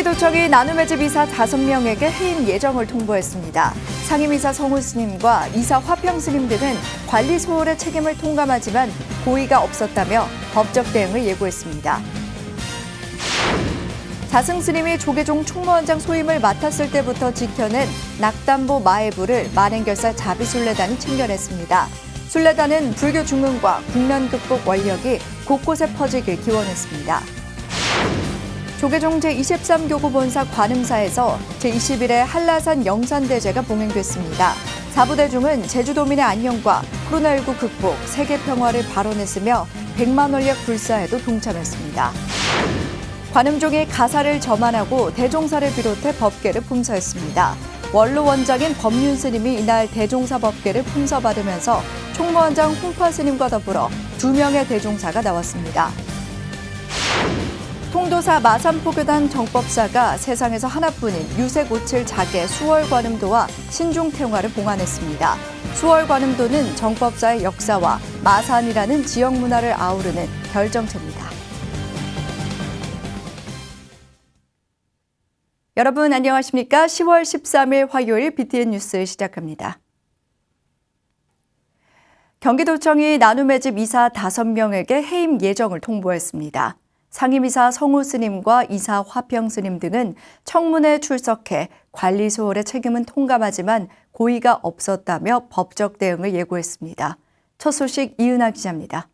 경기도청이 나눔의 집 이사 5명에게 해임 예정을 통보했습니다. 상임이사 성우 스님과 이사 화평 스님 등은 관리 소홀의 책임을 통감하지만 고의가 없었다며 법적 대응을 예고했습니다. 자승 스님이 조계종 총무원장 소임을 맡았을 때부터 지켜낸 낙담보 마애부를 만행결사 자비순례단이 챙겨냈습니다. 순례단은 불교 중흥과 국난 극복 원력이 곳곳에 퍼지길 기원했습니다. 조계종 제23교구 본사 관음사에서 제21회 한라산 영산대제가 봉행됐습니다. 사부대중은 제주도민의 안녕과 코로나19 극복, 세계 평화를 발언했으며 100만 원력 불사에도 동참했습니다. 관음종이 가사를 점안하고 대종사를 비롯해 법계를 품서했습니다. 원로 원장인 법륜 스님이 이날 대종사 법계를 품서받으면서 총무원장 홍파 스님과 더불어 두 명의 대종사가 나왔습니다. 통도사 마산포교단 정법사가 세상에서 하나뿐인 유색오칠 자계 수월관음도와 신중태화를 봉안했습니다. 수월관음도는 정법사의 역사와 마산이라는 지역 문화를 아우르는 결정체입니다. 여러분 안녕하십니까? 10월 13일 화요일 BTN 뉴스 시작합니다. 경기도청이 나눔의 집 이사 5명에게 해임 예정을 통보했습니다. 상임이사 성우 스님과 이사 화평 스님 등은 청문회에 출석해 관리 소홀의 책임은 통감하지만 고의가 없었다며 법적 대응을 예고했습니다. 첫 소식 이은하 기자입니다.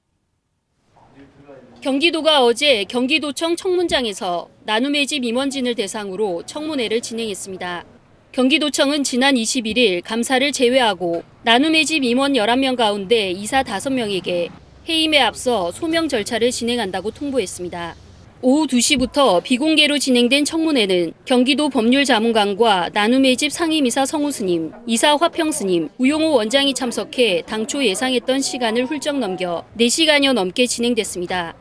경기도가 어제 경기도청 청문장에서 나눔의 집 임원진을 대상으로 청문회를 진행했습니다. 경기도청은 지난 21일 감사를 제외하고 나눔의 집 임원 11명 가운데 이사 5명에게 해임에 앞서 소명 절차를 진행한다고 통보했습니다. 오후 2시부터 비공개로 진행된 청문회는 경기도 법률자문관과 나눔의 집 상임이사 성우스님, 이사 화평스님, 우용호 원장이 참석해 당초 예상했던 시간을 훌쩍 넘겨 4시간여 넘게 진행됐습니다.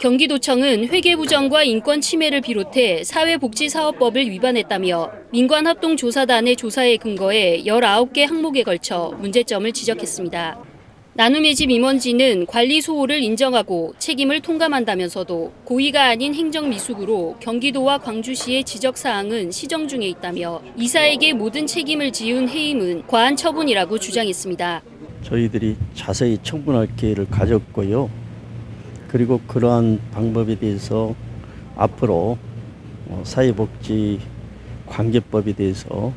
경기도청은 회계부정과 인권 침해를 비롯해 사회복지사업법을 위반했다며 민관합동조사단의 조사에 근거해 19개 항목에 걸쳐 문제점을 지적했습니다. 나눔의 집 임원진은 관리 소홀을 인정하고 책임을 통감한다면서도 고의가 아닌 행정 미숙으로 경기도와 광주시의 지적 사항은 시정 중에 있다며 이사에게 모든 책임을 지은 해임은 과한 처분이라고 주장했습니다. 저희들이 자세히 청문할 기회를 가졌고요. 그리고 그러한 방법에 대해서 앞으로 어, 사회복지 관계법에 대해서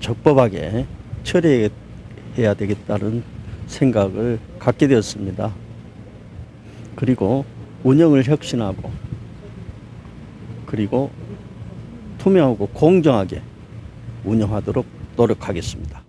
적법하게 처리해야 되겠다는 생각을 갖게 되었습니다. 그리고 운영을 혁신하고 그리고 투명하고 공정하게 운영하도록 노력하겠습니다.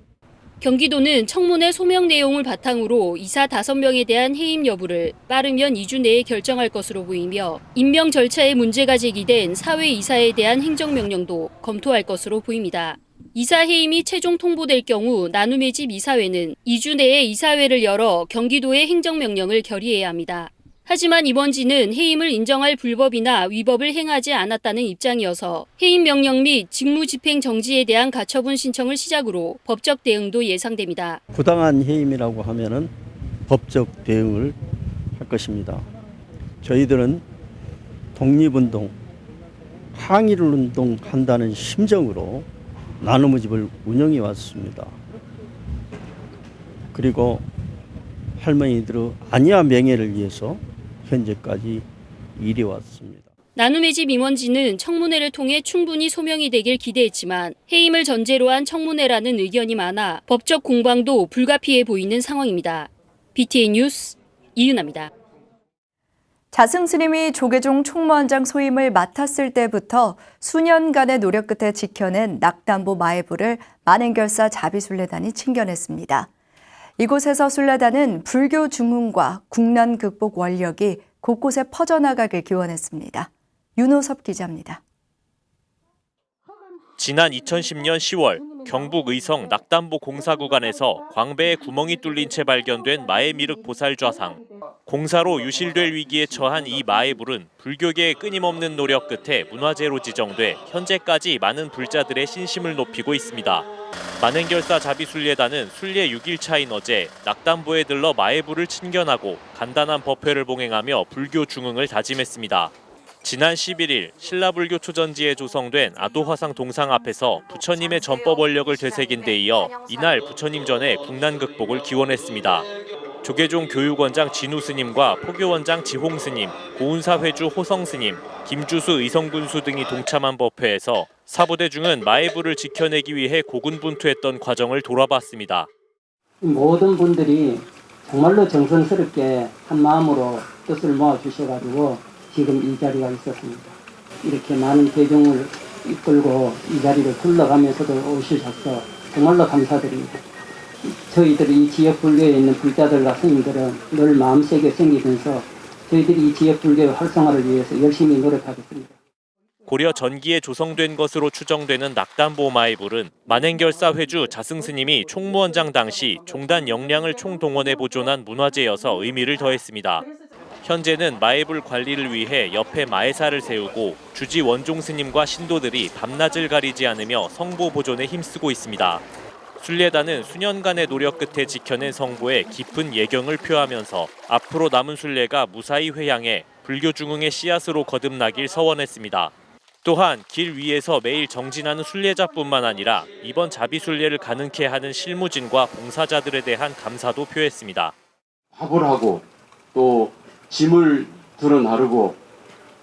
경기도는 청문회 소명 내용을 바탕으로 이사 5명에 대한 해임 여부를 빠르면 2주 내에 결정할 것으로 보이며 임명 절차에 문제가 제기된 사회 이사에 대한 행정명령도 검토할 것으로 보입니다. 이사 해임이 최종 통보될 경우 나눔의 집 이사회는 2주 내에 이사회를 열어 경기도의 행정명령을 결의해야 합니다. 하지만 이번지는 해임을 인정할 불법이나 위법을 행하지 않았다는 입장이어서 해임 명령 및 직무 집행 정지에 대한 가처분 신청을 시작으로 법적 대응도 예상됩니다. 부당한 해임이라고 하면은 법적 대응을 할 것입니다. 저희들은 독립운동, 항일운동 한다는 심정으로 나눔의 집을 운영해 왔습니다. 그리고 할머니들의 안위와 명예를 위해서 현재까지 일해 왔습니다. 나눔의 집 임원진은 청문회를 통해 충분히 소명이 되길 기대했지만 해임을 전제로 한 청문회라는 의견이 많아 법적 공방도 불가피해 보이는 상황입니다. BTN 뉴스 이은아입니다. 자승 스님이 조계종 총무원장 소임을 맡았을 때부터 수년간의 노력 끝에 지켜낸 낙담보 마애부를 만행결사 자비순례단이 챙겨냈습니다. 이곳에서 순례단은 불교 중흥과 국난 극복 원력이 곳곳에 퍼져나가길 기원했습니다. 윤호섭 기자입니다. 지난 2010년 10월 경북 의성 낙담보 공사 구간에서 광배에 구멍이 뚫린 채 발견된 마에미륵 보살 좌상. 공사로 유실될 위기에 처한 이 마에불은 불교계의 끊임없는 노력 끝에 문화재로 지정돼 현재까지 많은 불자들의 신심을 높이고 있습니다. 만행결사 자비순례단은 순례 6일 차인 어제 낙담보에 들러 마에불을 친견하고 간단한 법회를 봉행하며 불교 중흥을 다짐했습니다. 지난 11일 신라불교 초전지에 조성된 아도화상 동상 앞에서 부처님의 전법 원력을 되새긴 데 이어 이날 부처님 전에 국난 극복을 기원했습니다. 조계종 교육원장 진우 스님과 포교원장 지홍 스님, 고운사 회주 호성 스님, 김주수 의성군수 등이 동참한 법회에서 사부대중은 마애부를 지켜내기 위해 고군분투했던 과정을 돌아봤습니다. 이 모든 분들이 정말로 정성스럽게 한 마음으로 뜻을 모아 주셔가지고 지금 이 자리가 있었습니다. 이렇게 많은 대중을 이끌고 이 자리를 둘러가면서도 오셔서 정말로 감사드립니다. 저희들이 이 지역 불교에 있는 불자들과 스님들은 늘 마음속에 생기면서 저희들이 이 지역 불교의 활성화를 위해서 열심히 노력하겠습니다. 고려 전기에 조성된 것으로 추정되는 낙담보 마이불은 만행결사 회주 자승스님이 총무원장 당시 종단 역량을 총동원해 보존한 문화재여서 의미를 더했습니다. 현재는 마이불 관리를 위해 옆에 마애사를 세우고 주지 원종 스님과 신도들이 밤낮을 가리지 않으며 성보 보존에 힘쓰고 있습니다. 순례단은 수년간의 노력 끝에 지켜낸 성보에 깊은 예경을 표하면서 앞으로 남은 순례가 무사히 회향해 불교 중흥의 씨앗으로 거듭나길 서원했습니다. 또한 길 위에서 매일 정진하는 순례자뿐만 아니라 이번 자비 순례를 가능케 하는 실무진과 봉사자들에 대한 감사도 표했습니다. 밥을 하고 또 짐을 들어 나르고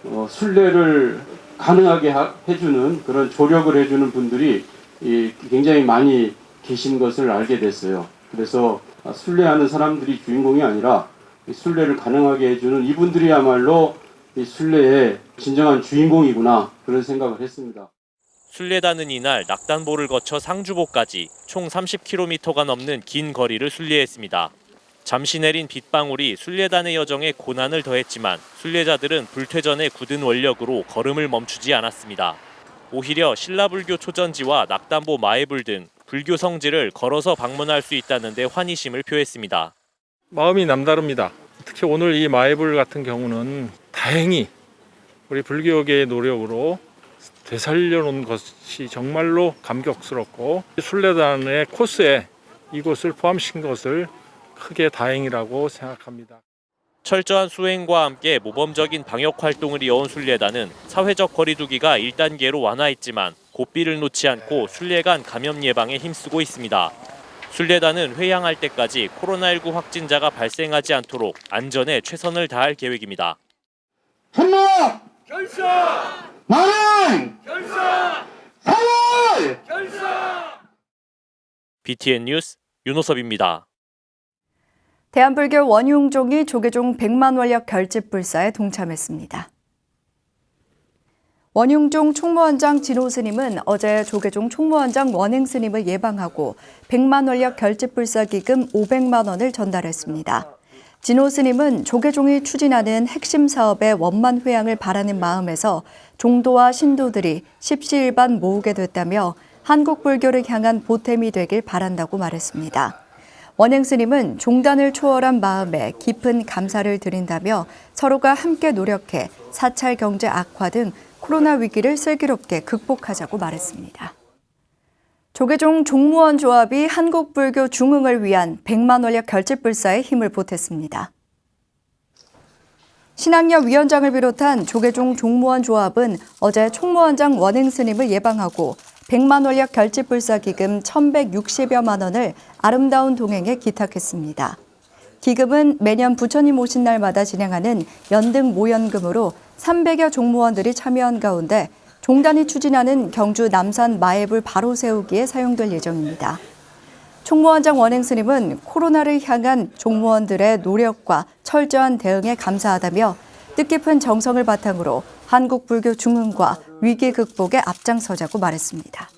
어, 순례를 가능하게 하- 해주는 그런 조력을 해주는 분들이 이, 굉장히 많이 계신 것을 알게 됐어요. 그래서 아, 순례하는 사람들이 주인공이 아니라 이 순례를 가능하게 해주는 이분들이야말로 이 순례의 진정한 주인공이구나 그런 생각을 했습니다. 순례단은 이날 낙단보를 거쳐 상주보까지 총 30km가 넘는 긴 거리를 순례했습니다. 잠시 내린 빗방울이 순례단의 여정에 고난을 더했지만 순례자들은 불퇴전의 굳은 원력으로 걸음을 멈추지 않았습니다. 오히려 신라불교 초전지와 낙담보 마애불 등 불교 성지를 걸어서 방문할 수 있다는 데 환희심을 표했습니다. 마음이 남다릅니다. 특히 오늘 이 마이블 같은 경우는 다행히 우리 불교계의 노력으로 되살려 놓은 것이 정말로 감격스럽고 순례단의 코스에 이곳을 포함시킨 것을 크게 다행이라고 생각합니다. 철저한 수행과 함께 모범적인 방역 활동을 이어온 순례단은 사회적 거리두기가 1단계로 완화했지만 고삐를 놓지 않고 순례 간 감염 예방에 힘쓰고 있습니다. 순례단은 회향할 때까지 코로나19 확진자가 발생하지 않도록 안전에 최선을 다할 계획입니다. 천막 결사 만행 결사 사월 BTN 뉴스 윤호섭입니다. 대한불교 원흉종이 조계종 100만 원력 결집 불사에 동참했습니다. 원흉종 총무원장 진호 스님은 어제 조계종 총무원장 원행 스님을 예방하고 100만 원력 결집 불사 기금 500만 원을 전달했습니다. 진호 스님은 조계종이 추진하는 핵심 사업의 원만 회양을 바라는 마음에서 종도와 신도들이 십시일반 모으게 됐다며 한국 불교를 향한 보탬이 되길 바란다고 말했습니다. 원행 스님은 종단을 초월한 마음에 깊은 감사를 드린다며 서로가 함께 노력해 사찰 경제 악화 등 코로나 위기를 슬기롭게 극복하자고 말했습니다. 조계종 종무원 조합이 한국 불교 중흥을 위한 100만 원력 결집 불사에 힘을 보탰습니다. 신학여 위원장을 비롯한 조계종 종무원 조합은 어제 총무원장 원행 스님을 예방하고 100만 원력 결집 불사 기금 1,160여만 원을 아름다운 동행에 기탁했습니다. 기금은 매년 부처님 오신 날마다 진행하는 연등 모연금으로 300여 종무원들이 참여한 가운데 종단이 추진하는 경주 남산 마애불 바로 세우기에 사용될 예정입니다. 총무원장 원행 스님은 코로나를 향한 종무원들의 노력과 철저한 대응에 감사하다며 뜻깊은 정성을 바탕으로 한국 불교 중흥과 위기 극복에 앞장서자고 말했습니다.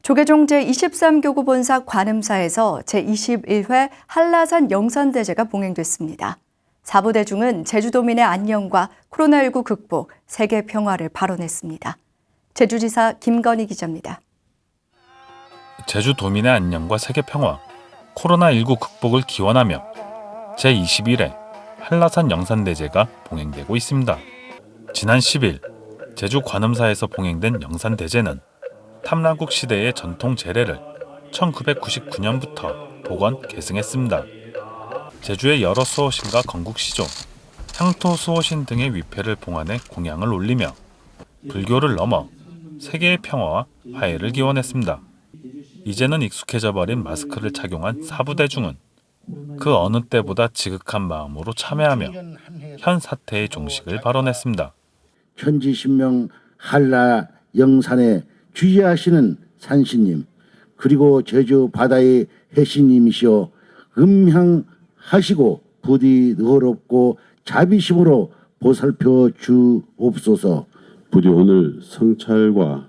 조계종 제23교구 본사 관음사에서 제21회 한라산 영산대제가 봉행됐습니다. 사부대중은 제주도민의 안녕과 코로나19 극복, 세계 평화를 발언했습니다. 제주지사 김건희 기자입니다. 제주도민의 안녕과 세계 평화, 코로나19 극복을 기원하며 제21회 한라산 영산대제가 봉행되고 있습니다. 지난 10일 제주 관음사에서 봉행된 영산 대제는 탐라국 시대의 전통 제례를 1999년부터 복원 계승했습니다. 제주의 여러 수호신과 건국시조, 향토 수호신 등의 위패를 봉안해 공양을 올리며 불교를 넘어 세계의 평화와 화해를 기원했습니다. 이제는 익숙해져 버린 마스크를 착용한 사부대중은 그 어느 때보다 지극한 마음으로 참여하며 현 사태의 종식을 발언했습니다. 천지신명 한라 영산에 주지하시는 산신님 그리고 제주 바다의 해신님이시여 음향하시고 부디 너롭고 자비심으로 보살펴 주옵소서. 부디 오늘 성찰과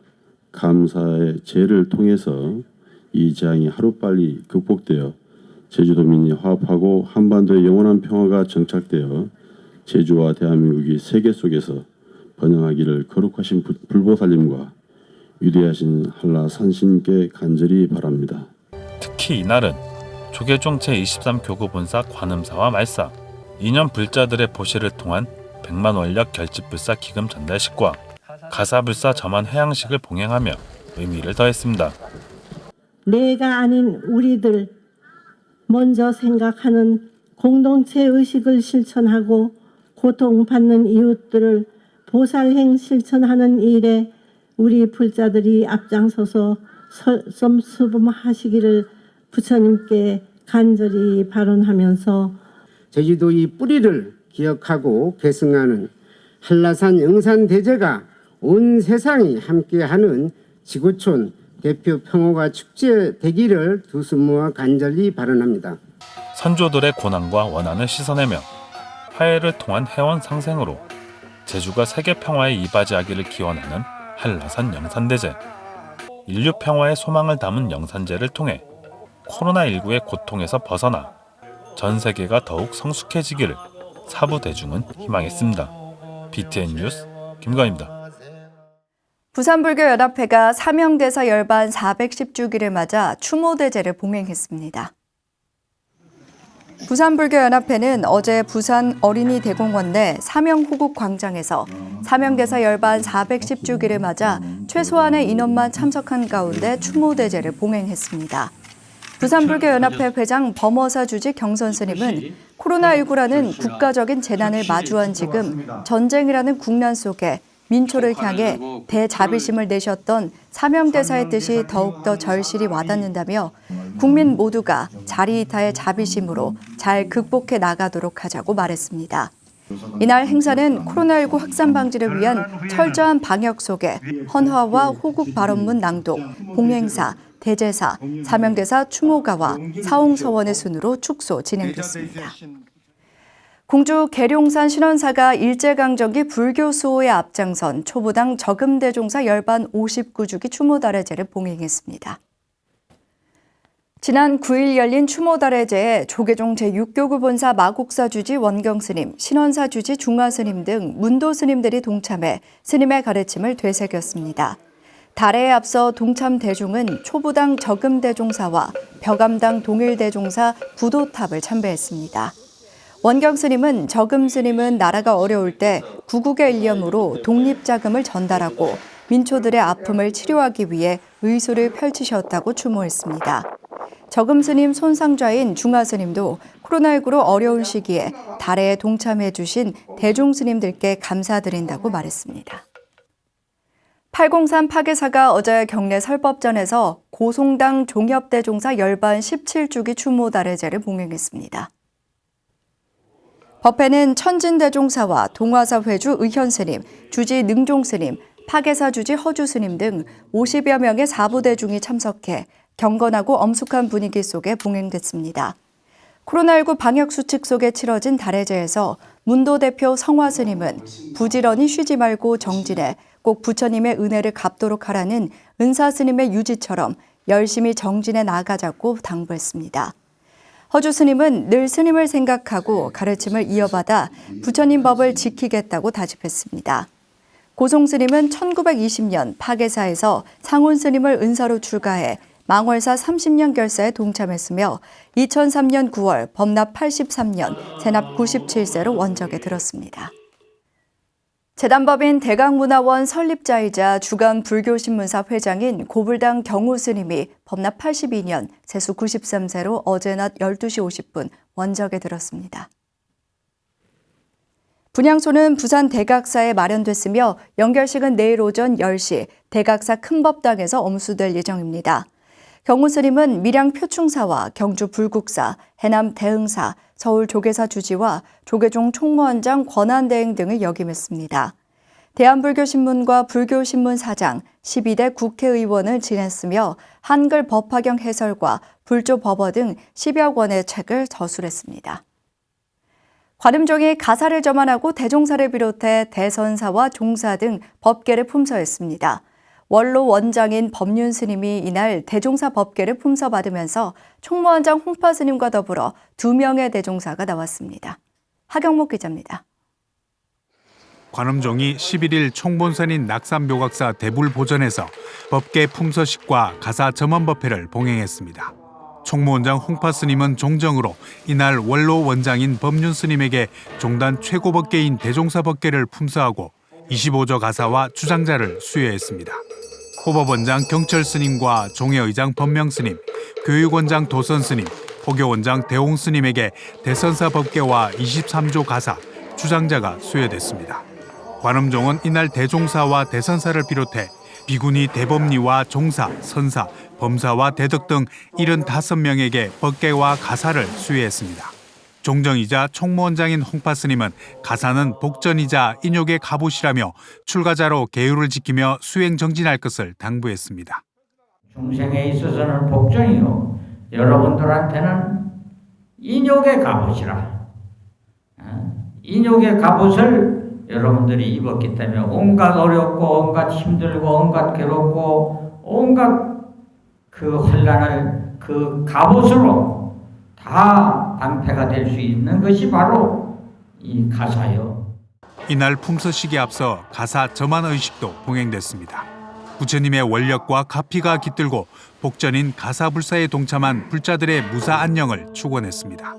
감사의 제를 통해서 이 재앙이 하루빨리 극복되어 제주도민이 화합하고 한반도의 영원한 평화가 정착되어 제주와 대한민국이 세계 속에서 번영하기를 거룩하신 불- 불보살님과 위대하신 한라 산신께 간절히 바랍니다. 특히 이날은 조계종 제23교구 본사 관음사와 말사, 2년 불자들의 보시를 통한 백만 원력 결집불사 기금 전달식과 가사불사 점안 해양식을 봉행하며 의미를 더했습니다. 내가 아닌 우리들 먼저 생각하는 공동체 의식을 실천하고 고통받는 이웃들을 보살행 실천하는 일에 우리 불자들이 앞장서서 설섬수범하시기를 부처님께 간절히 발언하면서 제주도의 뿌리를 기억하고 계승하는 한라산 영산대제가 온 세상이 함께하는 지구촌 대표 평화가 축제 되기를 두스모아 간절히 발언합니다. 선조들의 고난과 원한을 씻어내며 화해를 통한 해원 상생으로 제주가 세계 평화에 이바지하기를 기원하는 한라산 영산대제. 인류 평화의 소망을 담은 영산제를 통해 코로나19의 고통에서 벗어나 전 세계가 더욱 성숙해지기를 사부 대중은 희망했습니다. BTN 뉴스 김건입니다. 부산불교연합회가 사명대사 열반 410주기를 맞아 추모대제를 봉행했습니다. 부산불교연합회는 어제 부산 어린이 대공원 내 사명호국 광장에서 사명대사 열반 410주기를 맞아 최소한의 인원만 참석한 가운데 추모대제를 봉행했습니다. 부산불교연합회 회장 범어사 주지 경선 스님은 코로나19라는 국가적인 재난을 마주한 지금 전쟁이라는 국난 속에 민초를 향해 대자비심을 내셨던 사명대사의 뜻이 더욱더 절실히 와닿는다며 국민 모두가 자리이타의 자비심으로 잘 극복해 나가도록 하자고 말했습니다. 이날 행사는 코로나19 확산 방지를 위한 철저한 방역 속에 헌화와 호국 발언문 낭독, 봉행사, 대제사, 사명대사 추모가와 사홍서원의 순으로 축소 진행됐습니다. 공주 계룡산 신원사가 일제강점기 불교 수호에 앞장선 초보당 저금대종사 열반 59주기 추모달의 제를 봉행했습니다. 지난 9일 열린 추모달의제에 조계종 제6교구 본사 마곡사 주지 원경 스님, 신원사 주지 중화 스님 등 문도 스님들이 동참해 스님의 가르침을 되새겼습니다. 달에 앞서 동참 대중은 초보당 저금 대종사와 벼감당 동일 대종사 구도탑을 참배했습니다. 원경 스님은 저금 스님은 나라가 어려울 때 구국의 일념으로 독립 자금을 전달하고 민초들의 아픔을 치료하기 위해 의술을 펼치셨다고 추모했습니다. 저금 스님 손상좌인 중화 스님도 코로나19로 어려운 시기에 달에 동참해 주신 대중 스님들께 감사드린다고 말했습니다. 803 파괴사가 어제 경내 설법전에서 고송당 종협대종사 열반 17주기 추모 달의제를 봉행했습니다. 법회는 천진대종사와 동화사 회주 의현스님, 주지 능종스님, 파괴사 주지 허주스님 등 50여 명의 사부대중이 참석해 경건하고 엄숙한 분위기 속에 봉행됐습니다. 코로나19 방역 수칙 속에 치러진 달해제에서 문도 대표 성화 스님은 부지런히 쉬지 말고 정진해 꼭 부처님의 은혜를 갚도록 하라는 은사 스님의 유지처럼 열심히 정진해 나가자고 당부했습니다. 허주 스님은 늘 스님을 생각하고 가르침을 이어받아 부처님 법을 지키겠다고 다짐했습니다. 고송 스님은 1920년 파계사에서 상훈 스님을 은사로 출가해 망월사 30년 결사에 동참했으며 2003년 9월 범납 83년, 세납 97세로 원적에 들었습니다. 재단법인 대강문화원 설립자이자 주간 불교신문사 회장인 고불당 경우 스님이 범납 82년, 세수 93세로 어제 낮 12시 50분 원적에 들었습니다. 분향소는 부산 대각사에 마련됐으며 연결식은 내일 오전 10시 대각사 큰법당에서 엄수될 예정입니다. 경우 스님은 밀양 표충사와 경주 불국사, 해남 대흥사, 서울 조계사 주지와 조계종 총무원장 권한대행 등을 역임했습니다. 대한불교신문과 불교신문 사장, 12대 국회의원을 지냈으며 한글 법화경 해설과 불조 법어 등 10여 권의 책을 저술했습니다. 관음종이 가사를 점안하고 대종사를 비롯해 대선사와 종사 등 법계를 품서했습니다. 원로 원장인 법륜 스님이 이날 대종사 법계를 품서받으면서 총무원장 홍파 스님과 더불어 두 명의 대종사가 나왔습니다. 하경목 기자입니다. 관음종이 11일 총본선인 낙산묘각사 대불보전에서 법계 품서식과 가사 점원법회를 봉행했습니다. 총무원장 홍파 스님은 종정으로 이날 원로 원장인 법륜 스님에게 종단 최고 법계인 대종사 법계를 품서하고 25조 가사와 주장자를 수여했습니다. 호법원장 경철 스님과 종회의장 법명 스님, 교육원장 도선 스님, 포교원장 대홍 스님에게 대선사 법계와 23조 가사, 주장자가 수여됐습니다. 관음종은 이날 대종사와 대선사를 비롯해 비구니 대법리와 종사, 선사, 범사와 대덕 등 75명에게 법계와 가사를 수여했습니다. 종정이자 총무원장인 홍파 스님은 가사는 복전이자 인욕의 갑옷이라며 출가자로 계율을 지키며 수행 정진할 것을 당부했습니다. 중생에 있어서는 복전이요. 여러분들한테는 인욕의 갑옷이라. 어? 인욕의 갑옷을 여러분들이 입었기 때문에 온갖 어렵고 온갖 힘들고 온갖 괴롭고 온갖 그 환란을 그 갑옷으로 다 방패가 될 수 있는 것이 바로 이 가사요. 이날 품서식에 앞서 가사 점안 의식도 봉행됐습니다. 부처님의 원력과 가피가 깃들고 복전인 가사불사에 동참한 불자들의 무사 안녕을 축원했습니다.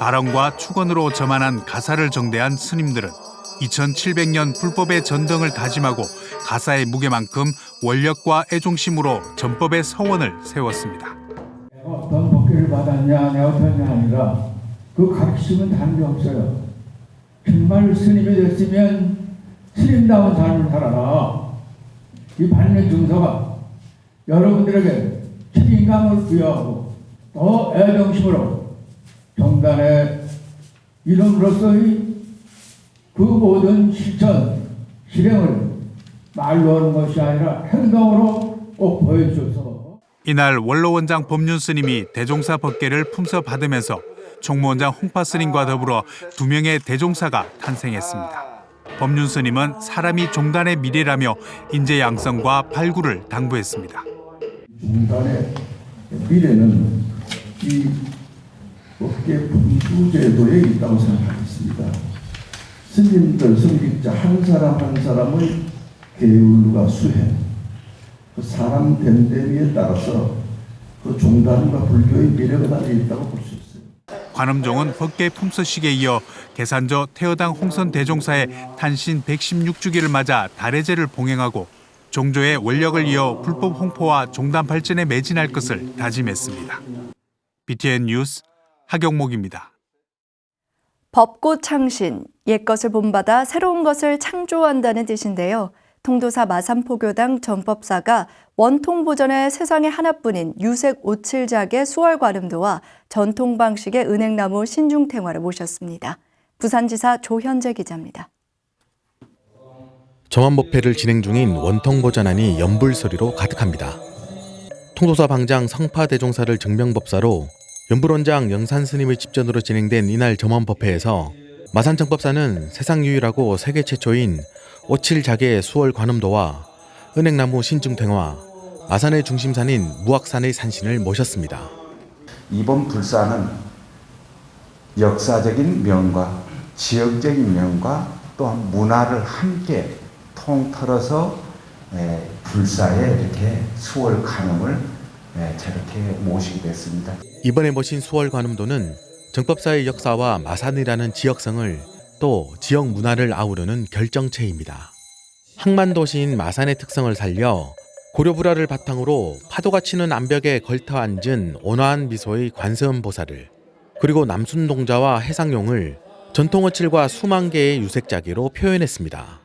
발언과 축원으로 점안한 가사를 정대한 스님들은 2700년 불법의 전등을 다짐하고 가사의 무게만큼 원력과 애종심으로 전법의 서원을 세웠습니다. 어떤 복귀를 받았냐, 내가 어떻냐 아니라 그 가르치심은 다른 게 없어요. 정말 스님이 됐으면 스님다운 삶을 살아라. 이 받는 증서가 여러분들에게 책임감을 부여하고 더 애정심으로 정단의 이름으로서의 그 모든 실천, 실행을 말로 하는 것이 아니라 행동으로 꼭 보여주셔서 이날 원로원장 법륜 스님이 대종사 법계를 품서 받으면서 총무원장 홍파 스님과 더불어 두 명의 대종사가 탄생했습니다. 법륜 스님은 사람이 종단의 미래라며 인재 양성과 발굴을 당부했습니다. 중단의 미래는 이 법계 분수제도에 있다고 생각하겠습니다. 스님들, 성직자 한 사람 한 사람의 계율과 수행, 그 사람 됨됨이에 따라서 그 종단과 불교의 미래가 달려 있다고 볼 수 있습니다. 관음종은 법계 품서식에 이어 계산저 태어당 홍선 대종사의 탄신 116주기를 맞아 달해제를 봉행하고 종조의 원력을 이어 불법 홍포와 종단 발전에 매진할 것을 다짐했습니다. BTN 뉴스 하경목입니다. 법고 창신, 옛것을 본받아 새로운 것을 창조한다는 뜻인데요. 통도사 마산포교당 전법사가 원통보전의 세상에 하나뿐인 유색 오칠작의 수월 관음도와 전통 방식의 은행나무 신중탱화를 모셨습니다. 부산지사 조현재 기자입니다. 정원법회를 진행 중인 원통보전안이 연불소리로 가득합니다. 통도사 방장 성파대종사를 증명법사로 연불원장 영산스님의 집전으로 진행된 이날 점원법회에서 마산정법사는 세상 유일하고 세계 최초인 오칠작의 수월 관음도와 은행나무 신중탱화, 마산의 중심산인 무악산의 산신을 모셨습니다. 이번 불사는 역사적인 면과 지역적인 면과 또한 문화를 함께 통틀어서 에, 불사에 이렇게 수월 관음을 에, 저렇게 모시게 됐습니다. 이번에 모신 수월 관음도는 정법사의 역사와 마산이라는 지역성을 또 지역 문화를 아우르는 결정체입니다. 항만도시인 마산의 특성을 살려 고려불화를 바탕으로 파도가 치는 암벽에 걸터 앉은 온화한 미소의 관세음 보살을 그리고 남순동자와 해상용을 전통 어칠과 수만 개의 유색자기로 표현했습니다.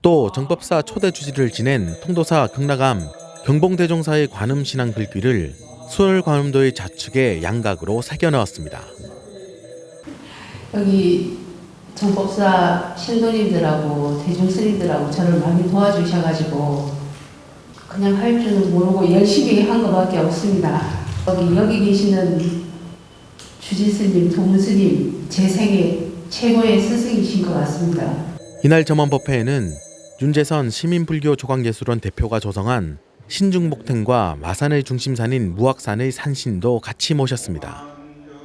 또 정법사 초대 주지를 지낸 통도사 경락암 경봉대종사의 관음 신앙 글귀를 수월 관음도의 좌측에 양각으로 새겨 넣었습니다. 여기 정법사 신도님들하고 대중스님들하고 저를 많이 도와주셔가지고 그냥 할 줄은 모르고 열심히 한 것밖에 없습니다. 여기 여기 계시는 주지스님, 동스님 제 생애 최고의 스승이신 것 같습니다. 이날 점원법회에는 윤재선 시민불교 조광예술원 대표가 조성한 신중목탱과 마산의 중심산인 무악산의 산신도 같이 모셨습니다.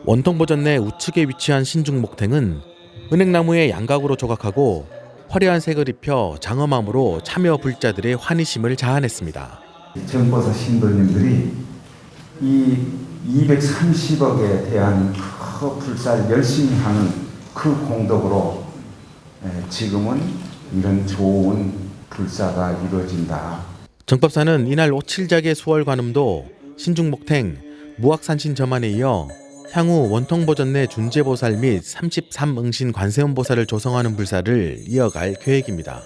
원통보전 내 우측에 위치한 신중목탱은 은행나무의 양각으로 조각하고 화려한 색을 입혀 장엄함으로 참여 불자들의 환희심을 자아냈습니다. 정보사 신도님들이 이 230억에 대한 그 불사를 열심히 하는 그 공덕으로 에, 지금은 이런 좋은 불사가 이루어진다. 정법사는 이날 오칠작의 수월관음도 신중목탱, 무악산신 점안에 이어 향후 원통보전 내 준재보살 및 33응신 관세음보살을 조성하는 불사를 이어갈 계획입니다.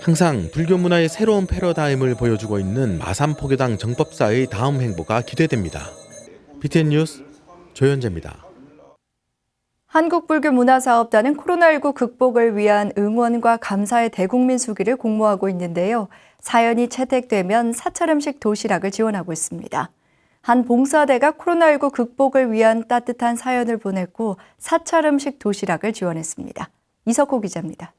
항상 불교 문화의 새로운 패러다임을 보여주고 있는 마산포교당 정법사의 다음 행보가 기대됩니다. BTN 뉴스 조현재입니다. 한국불교문화사업단은 코로나19 극복을 위한 응원과 감사의 대국민 수기를 공모하고 있는데요. 사연이 채택되면 사찰음식 도시락을 지원하고 있습니다. 한 봉사대가 코로나19 극복을 위한 따뜻한 사연을 보냈고 사찰 음식 도시락을 지원했습니다. 이석호 기자입니다.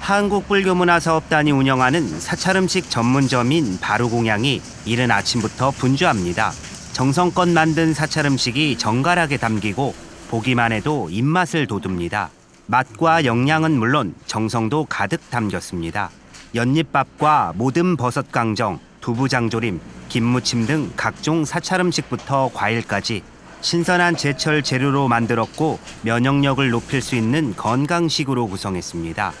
한국불교문화사업단이 운영하는 사찰 음식 전문점인 바루공양이 이른 아침부터 분주합니다. 정성껏 만든 사찰 음식이 정갈하게 담기고 보기만 해도 입맛을 돋웁니다. 맛과 영양은 물론 정성도 가득 담겼습니다. 연잎밥과 모듬 버섯 강정, 두부장조림, 김무침 등 각종 사찰음식부터 과일까지 신선한 제철 재료로 만들었고 면역력을 높일 수 있는 건강식으로 구성했습니다.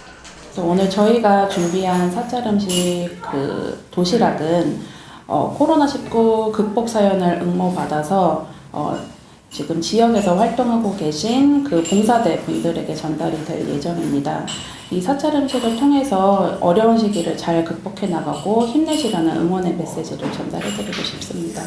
오늘 저희가 준비한 사찰 음식 그 도시락은 어, 코로나 19 극복 사연을 응모받아서 어, 지금 지역에서 활동하고 계신 그 봉사대 분들에게 전달이 될 예정입니다. 이 사찰 음식을 통해서 어려운 시기를 잘 극복해 나가고 힘내시라는 응원의 메시지를 전달해 드리고 싶습니다.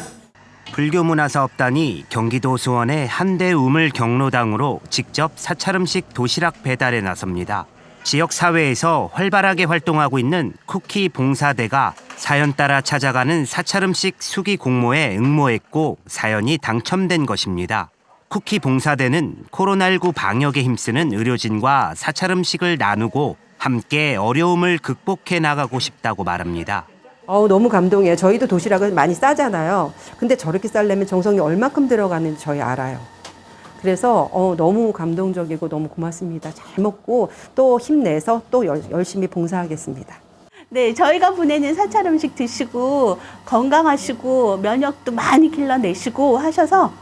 불교 문화사업단이 경기도 수원의 한대 우물 경로당으로 직접 사찰 음식 도시락 배달에 나섭니다. 지역 사회에서 활발하게 활동하고 있는 쿠키 봉사대가 사연 따라 찾아가는 사찰음식 수기 공모에 응모했고 사연이 당첨된 것입니다. 쿠키 봉사대는 코로나19 방역에 힘쓰는 의료진과 사찰음식을 나누고 함께 어려움을 극복해 나가고 싶다고 말합니다. 어우, 너무 감동이에요. 저희도 도시락을 많이 싸잖아요. 근데 저렇게 싸려면 정성이 얼마큼 들어가는지 저희 알아요. 그래서 어, 너무 감동적이고 너무 고맙습니다. 잘 먹고 또 힘내서 또 열, 열심히 봉사하겠습니다. 네, 저희가 보내는 사찰 음식 드시고 건강하시고 면역도 많이 길러내시고 하셔서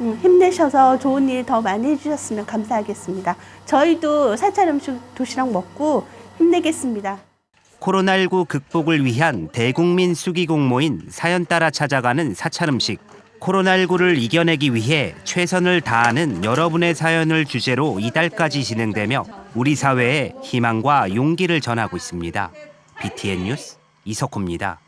음, 힘내셔서 좋은 일 더 많이 해주셨으면 감사하겠습니다. 저희도 사찰 음식 도시락 먹고 힘내겠습니다. 코로나19 극복을 위한 대국민 수기 공모인 사연 따라 찾아가는 사찰 음식. 코로나19를 이겨내기 위해 최선을 다하는 여러분의 사연을 주제로 이달까지 진행되며 우리 사회에 희망과 용기를 전하고 있습니다. BTN 뉴스 이석호입니다.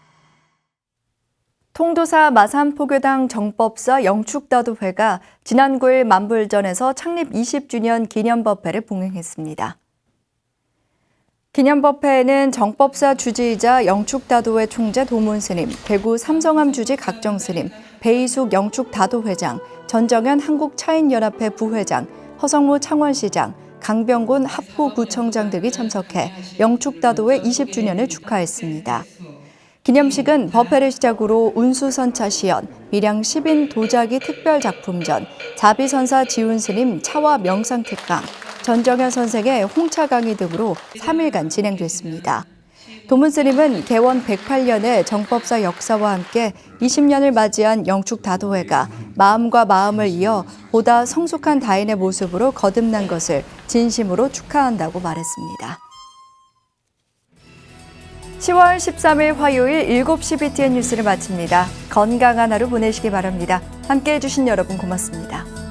통도사 마산포교당 정법사 영축다도회가 지난 9일 만불전에서 창립 20주년 기념법회를 봉행했습니다. 기념법회에는 정법사 주지이자 영축다도회 총재 도문스님, 대구 삼성암 주지 각정스님, 배이숙 영축 다도 회장, 전정현 한국차인연합회 부회장, 허성무 창원시장, 강병곤 합포구청장 등이 참석해 영축다도회 20주년을 축하했습니다. 기념식은 법회를 시작으로 운수선차 시연, 밀양 10인 도자기 특별작품전, 자비선사 지훈스님 차와 명상특강, 전정현 선생의 홍차 강의 등으로 3일간 진행됐습니다. 도문스님은 개원 108년의 정법사 역사와 함께 20년을 맞이한 영축다도회가 마음과 마음을 이어 보다 성숙한 다인의 모습으로 거듭난 것을 진심으로 축하한다고 말했습니다. 10월 13일 화요일 7시 BTN 뉴스를 마칩니다. 건강한 하루 보내시기 바랍니다. 함께해 주신 여러분 고맙습니다.